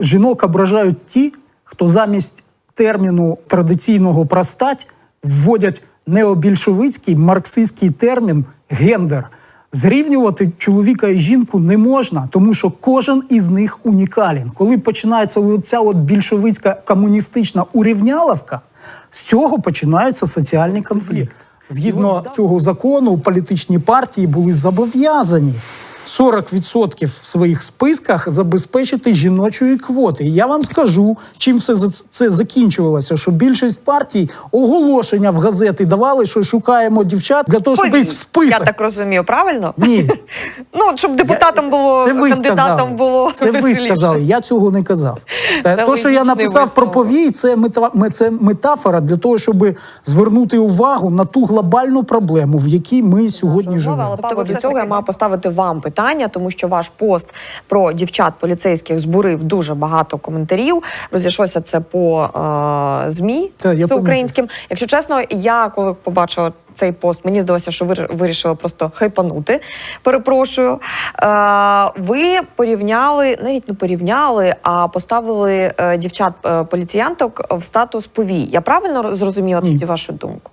Жінок ображають ті, хто замість терміну традиційного простать вводять необільшовицький марксистський термін гендер. Зрівнювати чоловіка і жінку не можна, тому що кожен із них унікален. Коли починається ця от більшовицька комуністична урівняловка, з цього починаються соціальні конфлікти. Згідно цього закону, політичні партії були зобов'язані 40% в своїх списках забезпечити жіночої квоти. І я вам скажу, чим все за- це закінчувалося. Що більшість партій оголошення в газети давали, що шукаємо дівчат для того, щоб їх в список. Я так розумію, правильно? Ні. Ну, щоб депутатом було, Це ви кандидатом сказали. було. Це ви сказали. Я цього не казав. Та Це то, що я написав про повій, це мета, це метафора для того, щоб звернути увагу на ту глобальну проблему, в якій ми сьогодні живемо. Але Павло, до цього я маю поставити вам питання, тому що ваш пост про дівчат поліцейських збурив дуже багато коментарів. Розійшлося це по е, змі Та, я всеукраїнським. Якщо чесно, я коли побачила. Цей пост мені здалося, що ви вирішили просто хайпанути. Перепрошую. Е, ви порівняли, навіть не порівняли, а поставили е, дівчат е, поліціянток в статус повій. Я правильно зрозуміла тоді вашу думку?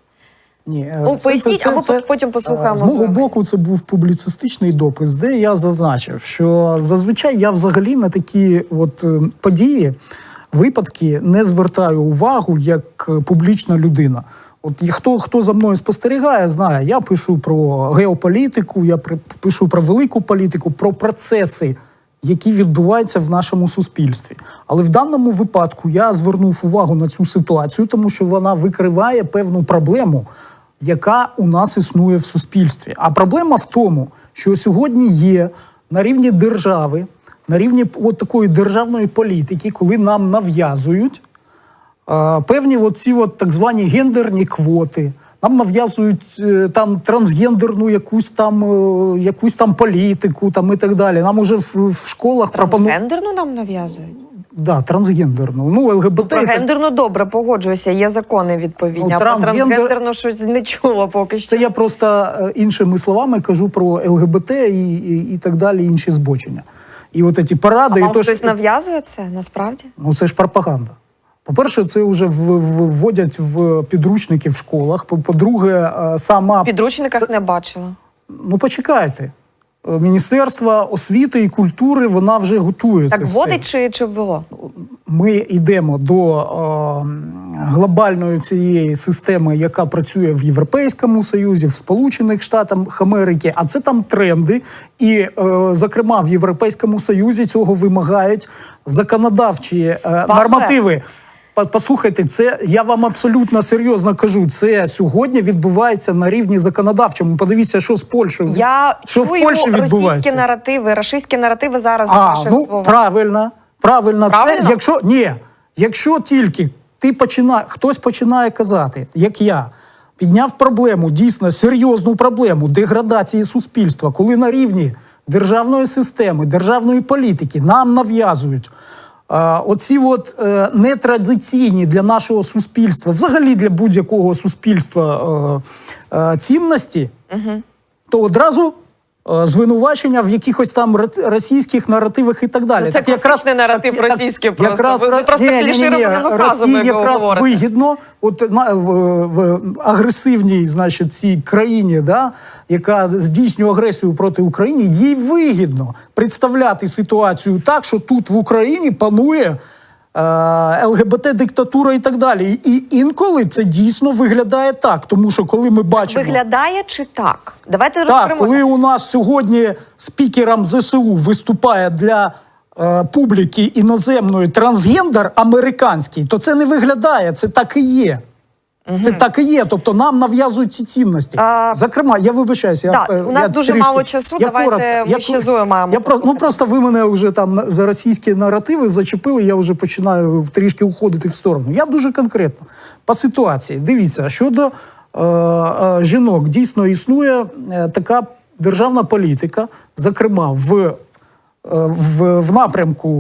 Ні, е, Ну, поясніть, а ми потім послухаємо е, З мого боку, це був публіцистичний допис, де я зазначив, що зазвичай я взагалі на такі от е, події, випадки не звертаю увагу як публічна людина. От і хто, хто за мною спостерігає, знає, я пишу про геополітику, я пишу про велику політику, про процеси, які відбуваються в нашому суспільстві. Але в даному випадку я звернув увагу на цю ситуацію, тому що вона викриває певну проблему, яка у нас існує в суспільстві. А проблема в тому, що сьогодні є на рівні держави, на рівні от такої державної політики, коли нам нав'язують е, певні оці от так звані гендерні квоти. Нам нав'язують е, там трансгендерну якусь там, е, якусь там політику там, і так далі. Нам уже в, в школах пропонують. Гендерну нам нав'язують. Да, трансгендерну. Ну, ЛГБТ. Про гендерну добре погоджуюся, є закони відповідні. Ну, а про трансгендер- трансгендерну щось не чула поки що. Це я просто е, іншими словами кажу про ЛГБТ і, і, і так далі, інші збочення. І от ці А паради, вам і то, хтось що, нав'язує це насправді? ну це ж пропаганда. По-перше, це вже вводять в підручники в школах. По- По-друге, е, сама В підручниках не бачила. ну почекайте. Міністерство освіти і культури вона вже готує Так це все. вводить чи, чи ввело? ми йдемо до е, глобальної цієї системи, яка працює в Європейському Союзі, в Сполучених Штатах Америки, а це там тренди. І, е, зокрема, в Європейському Союзі цього вимагають законодавчі е, нормативи. По- Послухайте, це я вам абсолютно серйозно кажу. Це сьогодні відбувається на рівні законодавчому. Подивіться, що з Польщею Я що в чую Польщі російські наративи, рашистські наративи зараз А, ну словах. правильно, правильно. Правильно? Це якщо ні, якщо тільки ти починає, хтось починає казати, як я. Підняв проблему, дійсно серйозну проблему деградації суспільства, коли на рівні державної системи, державної політики нам нав'язують оці от е, нетрадиційні для нашого суспільства, взагалі для будь-якого суспільства цінності, угу. цінності, то одразу е, звинувачення в якихось там російських наративах і так далі. Ну, це класичний наратив російський просто. Ви- ви просто ні, ні, ні, ні. Росії якраз говорите. вигідно, от на в, в агресивній, значить, цій країні, да, яка здійснює агресію проти України, їй вигідно представляти ситуацію так, що тут в Україні панує. Е, ЛГБТ-диктатура і так далі. І інколи це дійсно виглядає так, тому що коли ми бачимо Виглядає чи так? Давайте так, коли у нас сьогодні спікером ЗСУ виступає для е, публіки іноземної трансгендер американський, то це не виглядає, це так і є. Це так і є. Тобто нам нав'язують ці цінності. А, Зокрема, я вибачаюся. я, е, у нас я дуже мало часу, давайте ми ще Зою маємо Я про, ну просто ви мене вже там за російські наративи зачепили. Я вже починаю трішки уходити в сторону. Я дуже конкретно по ситуації. Дивіться, щодо е, е, жінок, дійсно існує е, така державна політика, зокрема в. е, В, в напрямку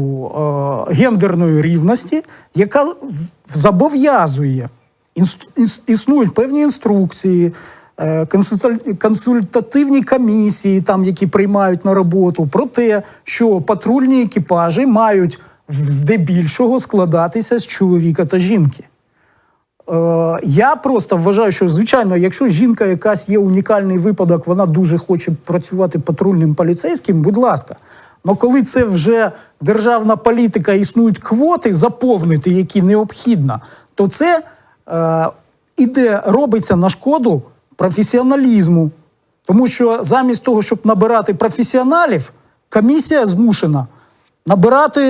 е, гендерної рівності, яка зобов'язує існують певні інструкції, е, консультативні комісії, там, які приймають на роботу, про те, що патрульні екіпажі мають здебільшого складатися з чоловіка та жінки. Е, я просто вважаю, що звичайно, якщо жінка якась є унікальний випадок, вона дуже хоче працювати патрульним поліцейським, будь ласка. Але коли це вже державна політика, існують квоти заповнити, які необхідно, то це іде, робиться на шкоду професіоналізму. Тому що замість того, щоб набирати професіоналів, комісія змушена набирати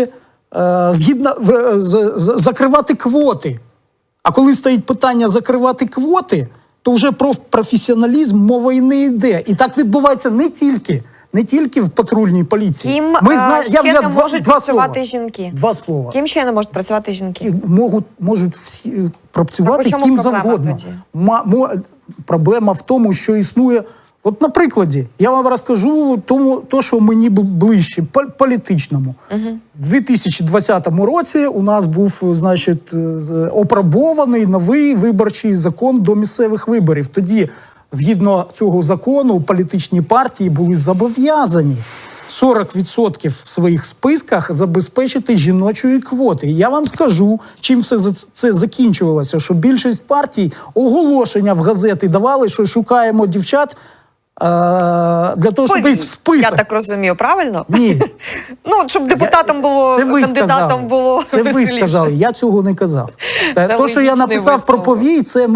е, згідно з- закривати квоти. А коли стоїть питання закривати квоти, то вже про професіоналізм мова і не йде. І так відбувається не тільки, не тільки в патрульній поліції. Ким Ми е, зна- ще не два, можуть два працювати слова. жінки? Два слова. Ким ще не можуть працювати жінки? Можуть, можуть всі е, працювати Так ким завгодно. Ма, мо, проблема в тому, що існує. От на прикладі, я вам розкажу тому, то, що мені ближче, пол- політичному. В 2020 році у нас був, значить, е, з- опробований новий виборчий закон до місцевих виборів. Тоді, згідно цього закону, політичні партії були зобов'язані 40% в своїх списках забезпечити жіночої квоти. Я вам скажу, чим все це закінчувалося. Що більшість партій оголошення в газети давали, що шукаємо дівчат для того, щоб їх в список. Я так розумію, правильно? Ні, Ну, щоб депутатом було, це ви кандидатом сказали. було. Це ви веселіше. сказали. Я цього не казав. Та Це то, що я написав про повій, це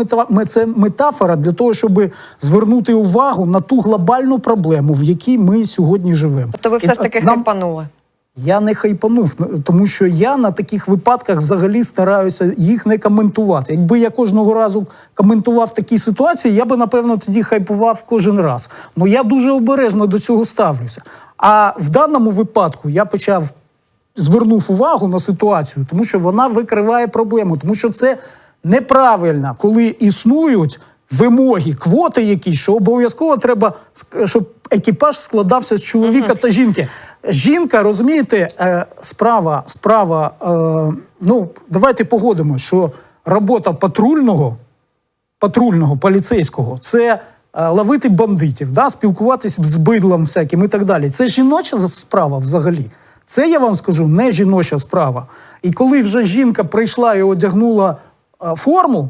це метафора для того, щоб звернути увагу на ту глобальну проблему, в якій ми сьогодні живемо. Тобто ви все ж таки хайпанули. Я не хайпанув, тому що я на таких випадках взагалі стараюся їх не коментувати. Якби я кожного разу коментував такі ситуації, я би напевно тоді хайпував кожен раз. Ну я дуже обережно до цього ставлюся. А в даному випадку я почав звернув увагу на ситуацію, тому що вона викриває проблему, тому що це неправильно, коли існують вимоги, квоти якісь, що обов'язково треба, щоб екіпаж складався з чоловіка та жінки. Жінка, розумієте, е, справа, справа, е, ну давайте погодимо, що робота патрульного патрульного, поліцейського, це е, ловити бандитів, да, спілкуватись з бидлом всяким і так далі. Це жіноча справа взагалі. Це я вам скажу не жіноча справа. І коли вже жінка прийшла і одягнула форму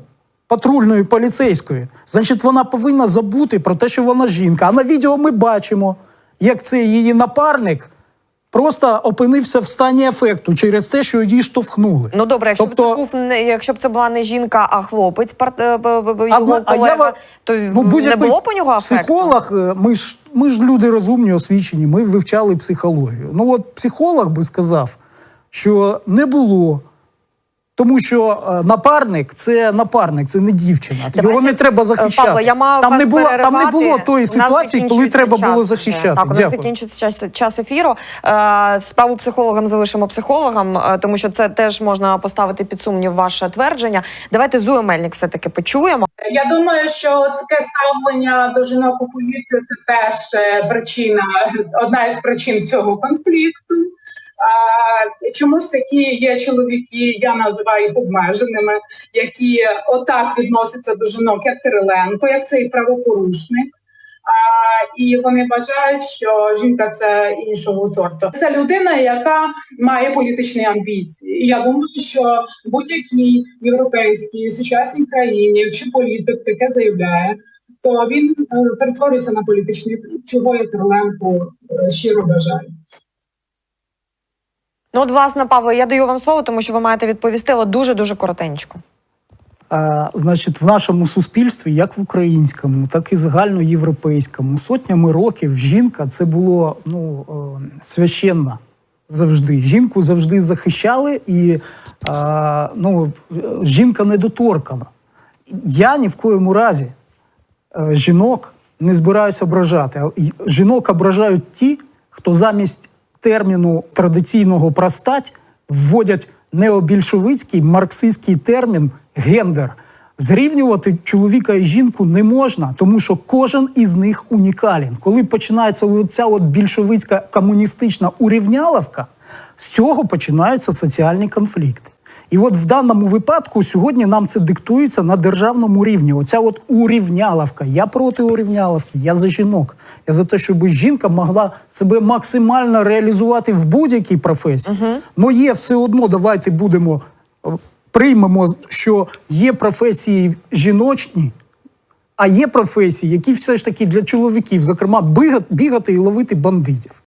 патрульної поліцейської, значить вона повинна забути про те, що вона жінка. А на відео ми бачимо, як цей її напарник просто опинився в стані ефекту через те, що її штовхнули. Ну добре, якщо Тобто- б це був не якщо б це була не жінка, а хлопець, пар, е, його ну, а я то ну, не було б у нього ефекту? Психолог, е, ми ж, ми ж люди розумні, освічені, ми вивчали психологію. Ну от психолог би сказав, що не було. Тому що е, напарник це напарник, це не дівчина. Давайте, Його не треба е, захищати. Павло, я маю там, вас не було, там не було тої ситуації, коли треба було час вже. захищати. Так, у нас Дякую. закінчується час, час ефіру. Е, справу психологам залишимо психологам, тому що це теж можна поставити під сумнів ваше твердження. Давайте Зою Мельник все таки почуємо. Я думаю, що таке ставлення до жінок у поліції це теж причина, одна із причин цього конфлікту. Чомусь такі є чоловіки, я називаю їх обмеженими, які отак відносяться до жінок, як Кириленко, як цей правопорушник. А, і вони вважають, що жінка це іншого сорту. Це людина, яка має політичні амбіції. І я думаю, що будь-якій європейській сучасній країні, якщо політик таке заявляє, то він е, перетворюється на політичний чого я Кириленко е, щиро бажаю. Ну, от, власне, Павло, я даю вам слово, тому що ви маєте відповісти, але дуже дуже коротенько. Е, значить, в нашому суспільстві, як в українському, так і загальноєвропейському, сотнями років жінка це було ну, е, священна завжди. Жінку завжди захищали, і е, ну, жінка недоторкана. Я ні в коєму разі е, жінок не збираюся ображати. Жінок ображають ті, хто замість терміну традиційного простать вводять необільшовицький марксистський термін гендер. Зрівнювати чоловіка і жінку не можна, тому що кожен із них унікален. Коли починається ця от більшовицька комуністична урівняловка, з цього починаються соціальні конфлікти. І от в даному випадку сьогодні нам це диктується на державному рівні. Оця от урівняловка. Я проти урівняловки, я за жінок. Я за те, щоб жінка могла себе максимально реалізувати в будь-якій професії. Ну є все одно, давайте будемо е, приймемо, що є професії жіночні. А є професії, які все ж таки для чоловіків, зокрема, бігати і ловити бандитів.